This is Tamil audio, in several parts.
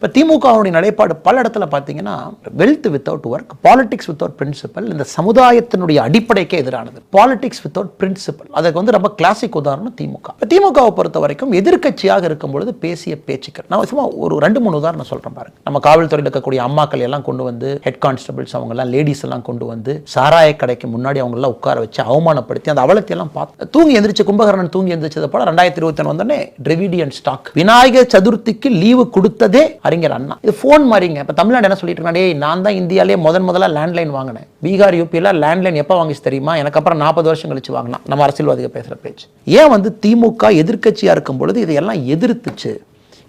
இப்போ திமுகவுடைய நிலைப்பாடு பல இடத்துல பார்த்தீங்கன்னா wealth without work politics without principle இந்த சமுதாயத்தினுடைய அடிப்படைக்கே எதிரானது. பாலிடிக்ஸ் வித்தவுட் பிரின்சிபல் அதுக்கு வந்து ரொம்ப கிளாசிக் உதாரணம் திமுக. இப்போ திமுகவை பொறுத்த வரைக்கும் எதிர்க்கட்சியாக இருக்கும் பொழுது பேசிய பேச்சுக்கள். நான் சும்மா ஒரு ரெண்டு மூணு உதாரணம் சொல்கிறேன் பாருங்க. நம்ம காவல்துறையில் இருக்கக்கூடிய அம்மாக்கள் எல்லாம் கொண்டு வந்து ஹெட் கான்ஸ்டபிள்ஸ் அவங்க எல்லாம் லேடிஸ் எல்லாம் கொண்டு வந்து சாராய கடைக்கு முன்னாடி அவங்க எல்லாம் உட்கார வச்சு அவமானப்படுத்தி அந்த அவலத்தையெல்லாம் பார்த்து தூங்கி எந்திரிச்சு கும்பகரணன் தூங்கி எந்திரிச்சது போல ரெண்டாயிரத்தி இருபத்தி வந்தோடனே டிரெவிடியன் ஸ்டாக் விநாயகர் சதுர்த்திக்கு லீவு கொடுத்ததே அறிஞர் அண்ணா. இது ஃபோன் மாதிரிங்க. இப்போ தமிழ்நாடு என்ன சொல்லிட்டு டேய் நான் தான் இந்தியாலே முதன் முதல்ல லேண்ட்லைன் வாங்கினேன். பீகார் யூபியில் லேண்ட்லைன் எப்போ வாங்கிச்சு தெரியுமா? எனக்கு அப்புறம் நாற்பது வருஷம் கழிச்சு வாங்கினா நம்ம அரசியல்வாதிகள் பேசுகிற பேச்சு. ஏன் வந்து திமுக எதிர்க்கட்சியாக இருக்கும் பொழுது இதையெல்லாம் எதிர்த்துச்சு?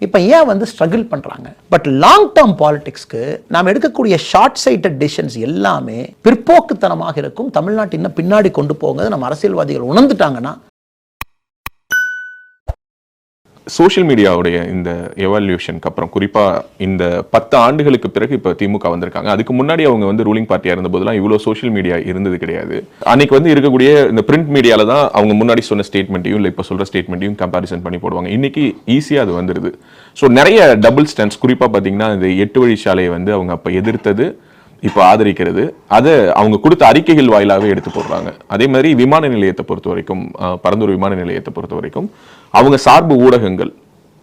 இப்போ ஏன் வந்து ஸ்ட்ரகிள் பண்ணுறாங்க பட் லாங் டேர்ம் பாலிடிக்ஸ்க்கு நாம் எடுக்கக்கூடிய ஷார்ட் சைட்டட் டிசிஷன்ஸ் எல்லாமே பிற்போக்குத்தனமாக இருக்கும். தமிழ்நாட்டு இன்னும் பின்னாடி கொண்டு போங்க நம்ம அரசியல்வாதிகள் உணர்ந்துட்டாங்கன்னா சோஷியல் மீடியாவுடைய இந்த எவால்யூஷனுக்கு அப்புறம் குறிப்பாக இந்த பத்து ஆண்டுகளுக்கு பிறகு இப்போ திமுக வந்திருக்காங்க. அதுக்கு முன்னாடி அவங்க வந்து ரூலிங் பார்ட்டியாக இருந்த போதெல்லாம் சோஷியல் மீடியா இருந்தது கிடையாது. அன்னைக்கு வந்து இருக்கக்கூடிய இந்த பிரிண்ட் மீடியாவில் தான் அவங்க முன்னாடி சொன்ன ஸ்டேட்மெண்ட்டையும் இல்லை இப்போ சொல்கிற ஸ்டேட்மெண்ட்டையும் கம்பாரிசன் பண்ணி போடுவாங்க. இன்னைக்கு ஈஸியாக அது வந்துடுது ஸோ நிறைய டபுள் ஸ்டாண்ட்ஸ் குறிப்பாக பார்த்தீங்கன்னா இந்த எட்டு வழி சாலையை வந்து அவங்க அப்போ எதிர்த்தது. இப்போ ஆதரிக்கிறது. அதை அவங்க கொடுத்த அறிக்கைகள் வாயிலாகவே எடுத்து போடுறாங்க. அதே மாதிரி விமான நிலையத்தை பொறுத்த வரைக்கும் பரந்தூர் விமான நிலையத்தை பொறுத்த வரைக்கும் அவங்க சார்பு ஊடகங்கள்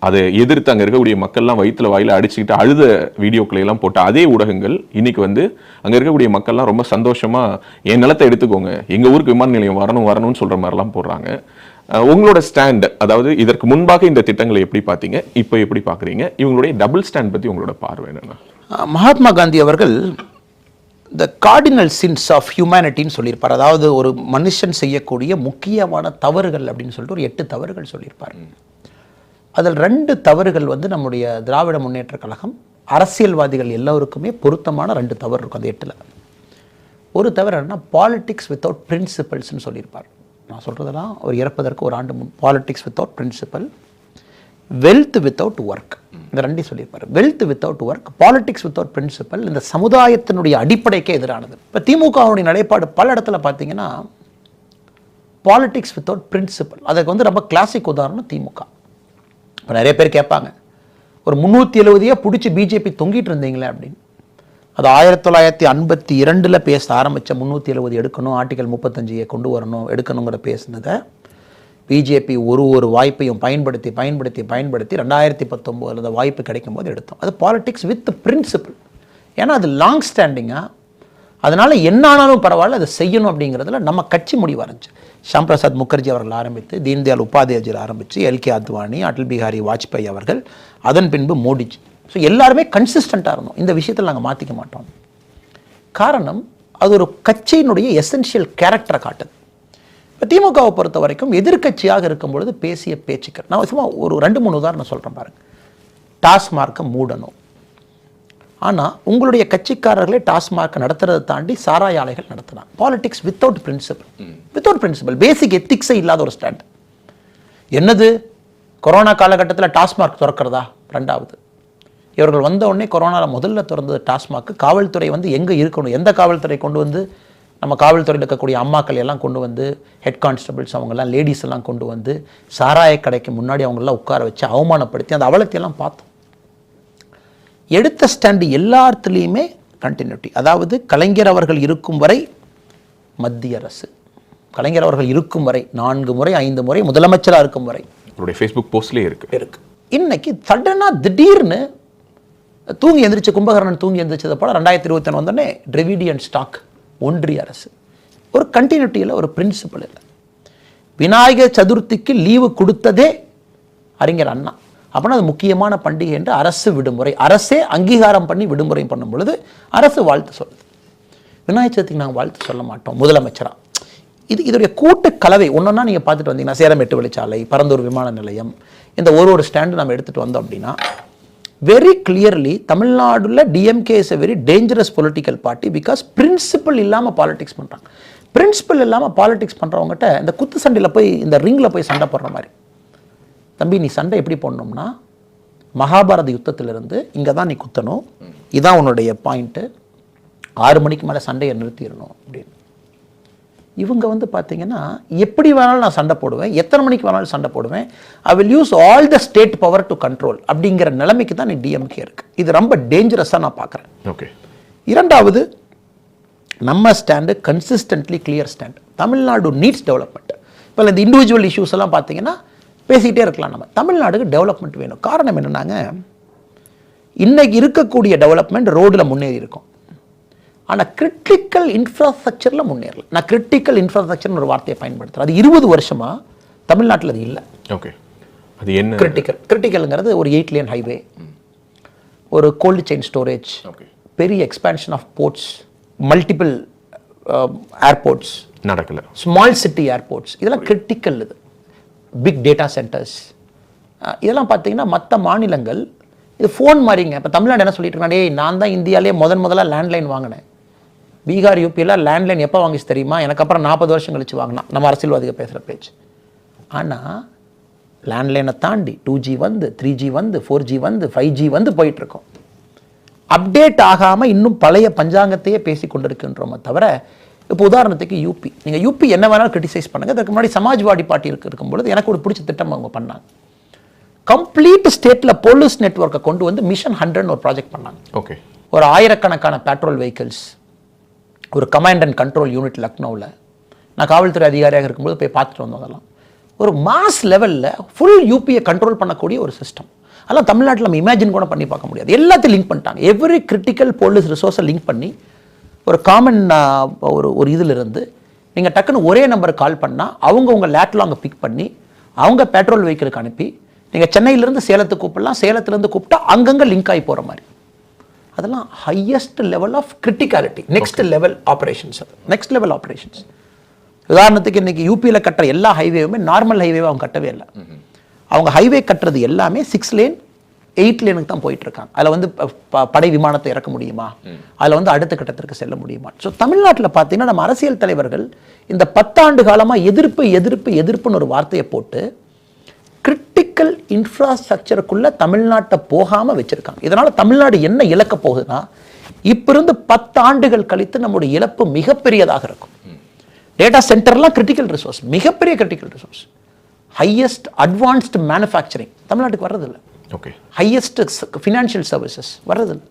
அதை எதிர்த்து அங்கே இருக்கக்கூடிய மக்கள்லாம் வயிற்றுல வாயில அடிச்சுக்கிட்டு அழுத வீடியோக்களை எல்லாம் போட்ட அதே ஊடகங்கள் இன்னைக்கு வந்து அங்கே இருக்கக்கூடிய மக்கள்லாம் ரொம்ப சந்தோஷமா என் நிலத்தை எடுத்துக்கோங்க எங்கள் ஊருக்கு விமான நிலையம் வரணும் வரணும்னு சொல்கிற மாதிரிலாம் போடுறாங்க. உங்களோட ஸ்டாண்ட் அதாவது இதற்கு முன்பாக இந்த திட்டங்களை எப்படி பார்த்தீங்க இப்போ எப்படி பார்க்குறீங்க? இவங்களுடைய டபுள் ஸ்டாண்ட் பற்றி உங்களோட பார்வை என்னென்னா? மகாத்மா காந்தி அவர்கள் த கார்டினல் சின்ஸ் ஆஃப் ஹியூமனிட்டின்னு சொல்லியிருப்பார். அதாவது ஒரு மனுஷன் செய்யக்கூடிய முக்கியமான தவறுகள் அப்படின்னு சொல்லிட்டு ஒரு எட்டு தவறுகள் சொல்லியிருப்பார். அதில் ரெண்டு தவறுகள் வந்து நம்முடைய திராவிட முன்னேற்றக் கழகம் அரசியல்வாதிகள் எல்லோருக்குமே பொருத்தமான ரெண்டு தவறு இருக்கும் அந்த எட்டில். ஒரு தவறு என்னன்னா பாலிட்டிக்ஸ் வித்தவுட் பிரின்சிபல்ஸ்னு சொல்லியிருப்பார். நான் சொல்கிறதெல்லாம் ஒரு இறப்பதற்கு ஒரு ஆண்டு முன். Politics without principle wealth without work இந்த ரெண்டையும் சொல்லியிருப்பார். Wealth without work politics without principle இந்த சமுதாயத்தினுடைய அடிப்படைக்கே எதிரானது. இப்போ திமுகவுடைய நிலைப்பாடு பல இடத்துல பார்த்தீங்கன்னா பாலிடிக்ஸ் வித்தவுட் பிரின்சிபல் அதுக்கு வந்து ரொம்ப கிளாசிக் உதாரணம் திமுக. இப்போ நிறைய பேர் கேட்பாங்க ஒரு முந்நூற்றி எழுபதையே பிடிச்சி பிஜேபி தொங்கிட்டு இருந்தீங்களே அப்படின்னு. அது ஆயிரத்தி தொள்ளாயிரத்தி ஐம்பத்தி இரண்டில் பேச ஆரம்பித்த முந்நூற்றி எழுபது எடுக்கணும் ஆர்டிகல் முப்பத்தஞ்சியை கொண்டு வரணும் எடுக்கணுங்கிற பேசுனதை பிஜேபி ஒரு ஒரு வாய்ப்பையும் பயன்படுத்தி பயன்படுத்தி பயன்படுத்தி ரெண்டாயிரத்தி பத்தொம்போதில் அந்த வாய்ப்பு கிடைக்கும் போது எடுத்தோம். அது பாலிடிக்ஸ் வித் பிரின்சிபிள் ஏன்னா அது லாங் ஸ்டாண்டிங்காக அதனால் என்ன ஆனாலும் பரவாயில்ல அதை செய்யணும் அப்படிங்கிறதுல நம்ம கட்சி முடிவு ஆரம்பிச்சு. ஷாம் பிரசாத் முகர்ஜி அவர்கள் ஆரம்பித்து தீன்தயாள் உபாத்யாஜர் ஆரம்பித்து எல்கே அத்வானி அடல் பிஹாரி வாஜ்பாய் அவர்கள் அதன் பின்பு மோடிஜி. ஸோ எல்லாருமே கன்சிஸ்டண்ட்டாக இருந்தோம். இந்த விஷயத்தில் நாங்கள் மாற்றிக்க மாட்டோம். காரணம் அது ஒரு கட்சியினுடைய எசென்ஷியல் கேரக்டரை காட்டுது. இப்போ திமுகவை பொறுத்த வரைக்கும் எதிர்க்கட்சியாக இருக்கும் பொழுது பேசிய பேச்சுக்கள். நான் சும்மா ஒரு ரெண்டு மூணு உதாரணம் சொல்கிறேன் பாருங்க. டாஸ்மார்க்கை மூடணும். ஆனால் உங்களுடைய கட்சிக்காரர்களே டாஸ்மார்க் நடத்துறதை தாண்டி சாராய ஆலைகள் நடத்தினாங்க politics without principle without principle basic எத்திக்ஸே இல்லாத ஒரு ஸ்டாண்ட் என்னது? கொரோனா காலகட்டத்தில் டாஸ்மார்க் திறக்கிறதா? ரெண்டாவது. இவர்கள் வந்த உடனே கொரோனாவில் முதல்ல திறந்தது டாஸ்மாக் காவல்துறை வந்து எங்கே இருக்கணும்? எந்த காவல்துறை கொண்டு வந்து நம்ம காவல்துறையில் இருக்கக்கூடிய அம்மாக்கள் எல்லாம் கொண்டு வந்து ஹெட் கான்ஸ்டபிள்ஸ் அவங்கெல்லாம் லேடிஸ் எல்லாம் கொண்டு வந்து சாராய கடைக்கு முன்னாடி அவங்கெல்லாம் உட்கார வச்சு அவமானப்படுத்தி அந்த அவலத்தையெல்லாம் பார்த்தோம். எடுத்த ஸ்டாண்டு எல்லாத்துலேயுமே கண்டினியூட்டி அதாவது கலைஞர் அவர்கள் இருக்கும் வரை மத்திய அரசு. கலைஞர் அவர்கள் இருக்கும் வரை நான்கு முறை ஐந்து முறை முதலமைச்சராக இருக்கும் வரை. அவருடைய ஃபேஸ்புக் போஸ்ட்லேயே இருக்கு. இருக்கு. இன்னைக்கு சடனா திடீர்னு தூங்கி எந்திரிச்ச கும்பகர்ணன் தூங்கி எந்திரிச்சதை போல ரெண்டாயிரத்தி இருபத்தி வந்தோடனே டிரெவிடியன் ஸ்டாக் ஒன்றிய அரசு. ஒரு கண்டினியூட்டியில் ஒரு பிரின்சிபல் இல்லை விநாயகர் சதுர்த்திக்கு லீவு கொடுத்ததே அறிஞர் அண்ணா. அப்படின்னா அது முக்கியமான பண்டிகை என்று அரசு விடுமுறை அரசே அங்கீகாரம் பண்ணி விடுமுறை பண்ணும் பொழுது அரசு வாழ்த்து சொல்லுது. விநாயகர் சதுர்த்திக்கு நாங்கள் வாழ்த்து சொல்ல மாட்டோம் முதலமைச்சரா. இது இதோடைய கூட்டு கலவை ஒன்றொன்னா நீங்கள் பார்த்துட்டு வந்தீங்கன்னா சேலம் எட்டு வழிச்சாலை பரந்தூர் விமான நிலையம் இந்த ஒரு ஒரு ஸ்டாண்டு நம்ம எடுத்துகிட்டு வந்தோம் அப்படின்னா வெரி கிளியர்லி தமிழ்நாடுல DMK is a very dangerous political party because principle இல்லாமல் பாலிடிக்ஸ் பண்ணுறாங்க பிரின்சிபல் இல்லாமல் பாலிடிக்ஸ் பண்ணுறவங்ககிட்ட இந்த குத்து சண்டையில் போய் இந்த ரிங்கில் போய் சண்டை போடுற மாதிரி. தம்பி நீ சண்டை எப்படி போடணும்னா மகாபாரத யுத்தத்திலிருந்து இங்கே தான் நீ குத்தணும். இதான் உன்னுடைய பாயிண்ட்டு ஆறு மணிக்கு மேலே சண்டையை நிறுத்திடணும் அப்படின்னு. இவங்க வந்து பார்த்தீங்கன்னா எப்படி வேணாலும் நான் சண்டை போடுவேன் எத்தனை மணிக்கு வேணாலும் சண்டை போடுவேன் I will use all the state power to control அப்படிங்கிற நிலைமைக்கு தான் டிஎம்கே இருக்கு. இது ரொம்ப டேஞ்சரஸாக நான் பார்க்குறேன் ஓகே இரண்டாவது நம்ம stand consistently clear stand Tamil Nadu needs development இப்போ இந்த இண்டிவிஜுவல் இஷ்யூஸ் எல்லாம் பார்த்தீங்கன்னா பேசிக்கிட்டே இருக்கலாம் நம்ம. தமிழ்நாடுக்கு டெவலப்மெண்ட் வேணும். காரணம் என்னன்னாங்க இன்னைக்கு இருக்கக்கூடிய டெவலப்மெண்ட் ரோடில் முன்னேறி இருக்கும். ஆனால் கிரிட்டிக்கல் இன்ஃப்ராஸ்ட்ரக்சரில் முன்னேறல. நான் கிரிட்டிக்கல் இன்ஃப்ராஸ்ட்ரக்சர்னு ஒரு வார்த்தையை பயன்படுத்துகிறேன் அது இருபது வருஷமா தமிழ்நாட்டில் அது இல்லை. ஓகே அது என்ன? கிரிட்டிக்கல் கிரிட்டிக்கலுங்கிறது ஒரு எயிட் லேன் ஹைவே ஒரு கோல்டு செயின் ஸ்டோரேஜ் ஓகே பெரிய expansion of ports multiple airports நடக்கல. ஸ்மால் சிட்டி ஏர்போர்ட்ஸ் இதெல்லாம் கிரிட்டிக்கல் இது. பிக் டேட்டா சென்டர்ஸ் இதெல்லாம் பார்த்தீங்கன்னா மற்ற மாநிலங்கள் இது ஃபோன் மாதிரிங்க. இப்போ தமிழ்நாடு என்ன சொல்லிட்டு இருக்காங்க? டேய் நான் தான் இந்தியாவிலே முதன் முதல்ல லேண்ட்லைன் வாங்கினேன். பீகார் யூபியில் லேண்ட்லைன் எப்போ வாங்கிச்சு தெரியுமா? எனக்கு அப்புறம் நாற்பது வருஷம் கழிச்சு வாங்கினா நம்ம அரசியல்வாதிகள் பேசுகிற பேச்சு. ஆனால் லேண்ட்லைனை தாண்டி டூ ஜி வந்து த்ரீ ஜி வந்து ஃபோர் ஜி வந்து ஃபைவ் ஜி வந்து போயிட்டுருக்கோம். அப்டேட் ஆகாமல் இன்னும் பழைய பஞ்சாங்கத்தையே பேசி கொண்டிருக்கின்றோமே தவிர இப்போ உதாரணத்துக்கு யூபி நீங்கள் யூபி என்ன வேணாலும் கிரிட்டிசைஸ் பண்ணுங்கள் அதுக்கு முன்னாடி சமாஜ்வாடி பார்ட்டி இருக்கு இருக்கும்பொழுது எனக்கு ஒரு பிடிச்ச திட்டம் அவங்க பண்ணாங்க. கம்ப்ளீட் ஸ்டேட்டில் போலீஸ் நெட்வொர்க்கை கொண்டு வந்து மிஷன் ஹண்ட்ரட்னு ஒரு ப்ராஜெக்ட் பண்ணாங்க. ஓகே ஒரு ஆயிரக்கணக்கான பெட்ரோல் வெஹிக்கிள்ஸ் ஒரு கமாண்ட் அண்ட் கண்ட்ரோல் யூனிட் லக்னோவில் நான் காவல்துறை அதிகாரியாக இருக்கும்போது போய் பார்த்துட்டு வந்தோம் அதெல்லாம். ஒரு மாஸ் லெவலில் ஃபுல் யூபியை கண்ட்ரோல் பண்ணக்கூடிய ஒரு சிஸ்டம் அதெல்லாம் தமிழ்நாட்டில் நம்ம இமேஜின் கூட பண்ணி பார்க்க முடியாது. எல்லாத்தையும் லிங்க் பண்ணிட்டாங்க. எவ்ரி கிரிட்டிக்கல் போலீஸ் ரிசோர்ஸை லிங்க் பண்ணி ஒரு காமன் ஒரு ஒரு இதிலிருந்து நீங்கள் டக்குன்னு ஒரே நம்பருக்கு கால் பண்ணால் அவங்க உங்கள் லேட்டில் அங்கே பிக் பண்ணி அவங்க பெட்ரோல் வெஹிக்கிளுக்கு அனுப்பி நீங்கள் சென்னையிலேருந்து சேலத்துக்கு கூப்பிடலாம். சேலத்துலேருந்து கூப்பிட்டா அங்கங்கே லிங்க் ஆகி போகிற மாதிரி. அதெல்லாம் highest level of criticality next level operations அது. நெக்ஸ்ட் லெவல் ஆப்ரேஷன்ஸ் உதாரணத்துக்கு இன்னைக்கு யூபியில் கட்டுற எல்லா ஹைவேவுமே நார்மல் ஹைவேவை அவங்க கட்டவே இல்லை. அவங்க ஹைவே கட்டுறது எல்லாமே சிக்ஸ் லேன் எயிட் லேனுக்கு தான் போயிட்டு இருக்காங்க அதில் வந்து படை விமானத்தை இறக்க முடியுமா? அதில் வந்து அடுத்த கட்டத்திற்கு செல்ல முடியுமா? ஸோ தமிழ்நாட்டில் பார்த்தீங்கன்னா நம்ம அரசியல் தலைவர்கள் இந்த பத்தாண்டு காலமாக எதிர்ப்பு எதிர்ப்பு எதிர்ப்புன்னு ஒரு வார்த்தையை போட்டு கிரிட்டிக்கல் இன்ஃப்ராஸ்ட்ரக்சருக்குள்ள தமிழ்நாட்டை போகாம வச்சிருக்காங்க. இதனால தமிழ்நாடு என்ன இழக்க போகுதுன்னா இப்ப இருந்து பத்து ஆண்டுகள் கழித்து நம்முடைய இழப்பு மிகப்பெரியதாக இருக்கும். டேட்டா சென்டர்லாம் கிரிட்டிக்கல் ரிசோர்ஸ் மிகப்பெரிய critical resource highest advanced manufacturing தமிழ்நாட்டுக்கு வர்றதில்லை. ஓகே ஹையஸ்ட் ஃபினான்ஷியல் சர்வீசஸ் வர்றதில்லை.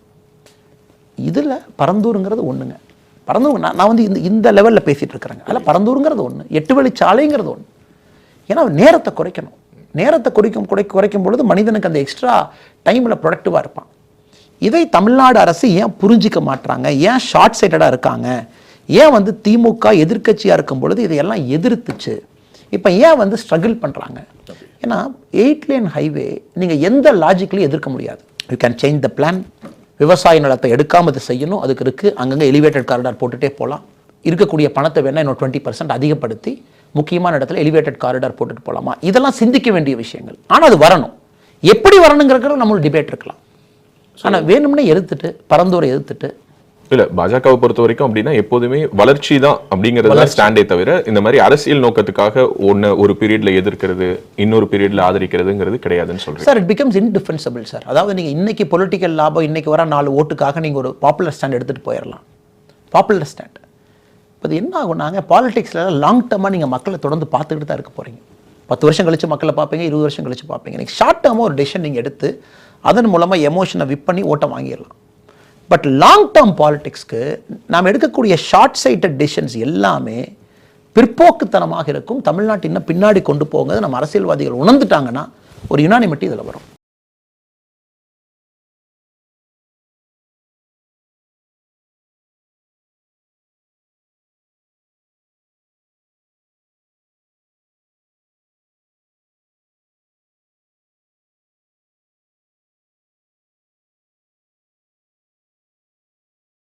இதில் பரந்தூருங்கிறது ஒன்றுங்க பரந்தூர் நான் நான் வந்து இந்த இந்த லெவலில் பேசிகிட்டு இருக்கிறேங்க. அதில் பரந்தூருங்கிறது ஒன்று எட்டு வழிச்சாலைங்கிறது ஒன்று ஏன்னா நேரத்தை குறைக்கணும். நேரத்தை குறைக்கும் குறை குறைக்கும் பொழுது மனிதனுக்கு அந்த எக்ஸ்ட்ரா டைமில் ப்ரொடக்டிவாக இருப்பான். இதை தமிழ்நாடு அரசு ஏன் புரிஞ்சிக்க மாட்றாங்க? ஏன் ஷார்ட் சைட்டடாக இருக்காங்க? ஏன் வந்து திமுக எதிர்க்கட்சியாக இருக்கும் பொழுது இதையெல்லாம் எதிர்த்துச்சு? இப்போ ஏன் வந்து ஸ்ட்ரகிள் பண்ணுறாங்க ஏன்னா எயிட் லேன் ஹைவே நீங்கள் எந்த லாஜிக்லையும் எதிர்க்க முடியாது. You can change the plan விவசாய நிலத்தை எடுக்காமல் இது செய்யணும். அதுக்கு இருக்குது அங்கங்கே எலிவேட்டட் காரிடார் போட்டுகிட்டே போகலாம் இருக்கக்கூடிய பணத்தை வேணால் இன்னும் டுவெண்ட்டி பர்சன்ட் அதிகப்படுத்தி முக்கியமான இடத்துல எலிவேட்டட் காரிடார் போட்டுட்டு போகலாமா இதெல்லாம் சிந்திக்க வேண்டிய விஷயங்கள். ஆனால் அது வரணும். எப்படி வரணுங்கிறது நம்மளுக்கு டிபேட் இருக்கலாம். ஆனால் வேணும்னே எதிர்த்துட்டு பரந்தூரை எதிர்த்துட்டு. இல்ல பாஜகவை பொறுத்த வரைக்கும் அப்படின்னா எப்போதுமே வளர்ச்சி தான் அப்படிங்கறது ஸ்டாண்டே தவிர இந்த மாதிரி அரசியல் நோக்கத்துக்காக ஒன்னு ஒரு பீரியட்ல எதிர்க்கிறது இன்னொரு பீரியட்ல ஆதரிக்கிறதுங்கிறது கிடையாதுன்னு சொல்றேன் sir it becomes indefensible sir அதாவது நீங்கள் இன்னைக்கு பொலிட்டிக்கல் லாபம் இன்னைக்கு வர நாலு ஓட்டுக்காக நீங்கள் ஒரு பாப்புலர் ஸ்டாண்ட் எடுத்துகிட்டு போயிடலாம் பாப்புலர் ஸ்டாண்ட் இப்போ இது என்ன ஆகும் நாங்கள் பாலிடிக்ஸில் லாங் டர்மாக நீங்கள் மக்களை தொடர்ந்து பார்த்துக்கிட்டு தான் இருக்க போகிறீங்க பத்து வருஷம் கழிச்சு மக்களை பார்ப்பீங்க இருபது வருஷம் கழிச்சு பார்ப்பீங்க. நீங்கள் ஷார்ட் டேர்மாக ஒரு டெசிஷன் நீங்கள் எடுத்து அதன் மூலமாக எமோஷனை விப் பண்ணி ஓட்டை வாங்கிடலாம். பட் லாங் டேர்ம் பாலிடிக்ஸ்க்கு நாம் எடுக்கக்கூடிய ஷார்ட் சைட்டட் டிசிஷன்ஸ் எல்லாமே பிற்போக்குத்தனமாக இருக்கும். தமிழ்நாட்டு இன்னும் பின்னாடி கொண்டு போங்கிறது நம்ம அரசியல்வாதிகள் உணர்ந்துட்டாங்கன்னா ஒரு யுனானிமிட்டி இதில் வரும்.